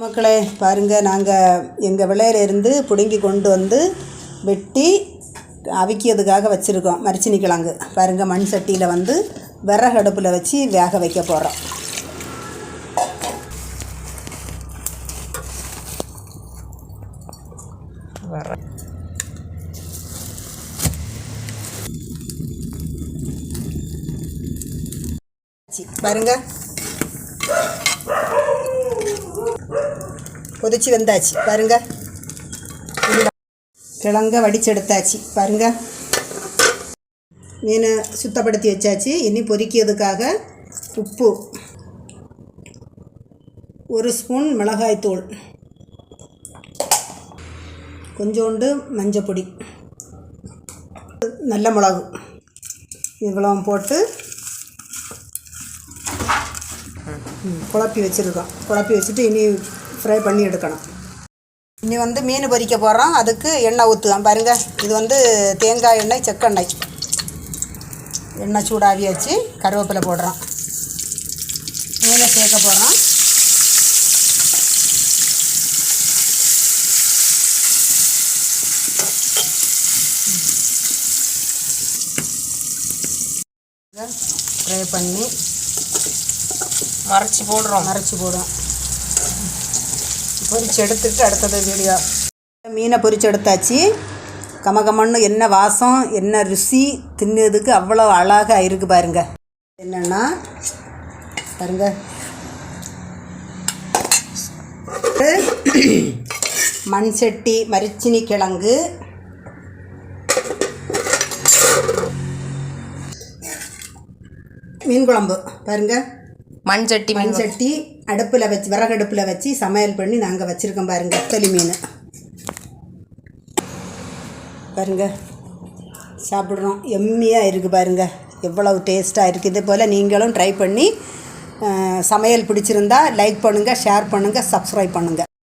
மக்களே பாருங்கள் நாங்கள் எங்கள் விளையிலேருந்து பிடுங்கி கொண்டு வந்து வெட்டி அவிக்கிறதுக்காக வச்சுருக்கோம் மரிச்சினி கிழங்கு. பாருங்கள் மண் சட்டியில் வந்து விறகு அடுப்பில் வச்சு வேக வைக்க போகிறோம் வர சி, கொதிச்சு வந்தாச்சு பாருங்க கிழங்க வடிச்செடுத்தாச்சு பாருங்க மீனை சுத்தப்படுத்தி வச்சாச்சு இனி பொறிக்கிறதுக்காக உப்பு ஒரு ஸ்பூன் மிளகாய்த்தூள் கொஞ்சோண்டு மஞ்சப்பொடி நல்ல மிளகு இவ்வளவும் போட்டு குழப்பி வச்சுருக்கோம் குழப்பி வச்சுட்டு இனி ஃப்ரை பண்ணி எடுக்கணும். இனி வந்து மீன் பொரிக்க போகிறோம் அதுக்கு எண்ணெய் ஊற்றுவோம் பாருங்க. இது வந்து தேங்காய் எண்ணெய் செக்கெண்ணெய் எண்ணெய். சூடாகி வச்சு கருவேப்பிலை போடுறோம். மீனை சேர்க்க போகிறோம் ஃப்ரை பண்ணி மறைச்சி போடுறோம். மறைச்சி போடும் பொரிச்சு எடுத்துட்டு அடுத்தது வீடியோ. மீனை பொரிச்சு எடுத்தாச்சு. கமகமன்னு என்ன வாசம் என்ன ருசி தின்னதுக்கு அவ்வளோ அழகாக இருக்கு பாருங்க. என்னென்னா பாருங்க. மண் சட்டி மரிச்சினி கிழங்கு. மீன் குழம்பு பாருங்கள் மண் சட்டி சட்டி அடுப்பில் வச்சு விறகு அடுப்பில் வச்சு சமையல் பண்ணி நாங்கள் வச்சுருக்கோம் பாருங்க நெத்தலி மீன். பாருங்க சாப்பிட்றோம். எம்மியாக இருக்குது பாருங்க. எவ்வளவு டேஸ்ட்டாக இருக்குது இதே போல் நீங்களும் ட்ரை பண்ணி சமையல் பிடிச்சிருந்தா லைக் பண்ணுங்கள் ஷேர் பண்ணுங்கள் சப்ஸ்கிரைப் பண்ணுங்கள்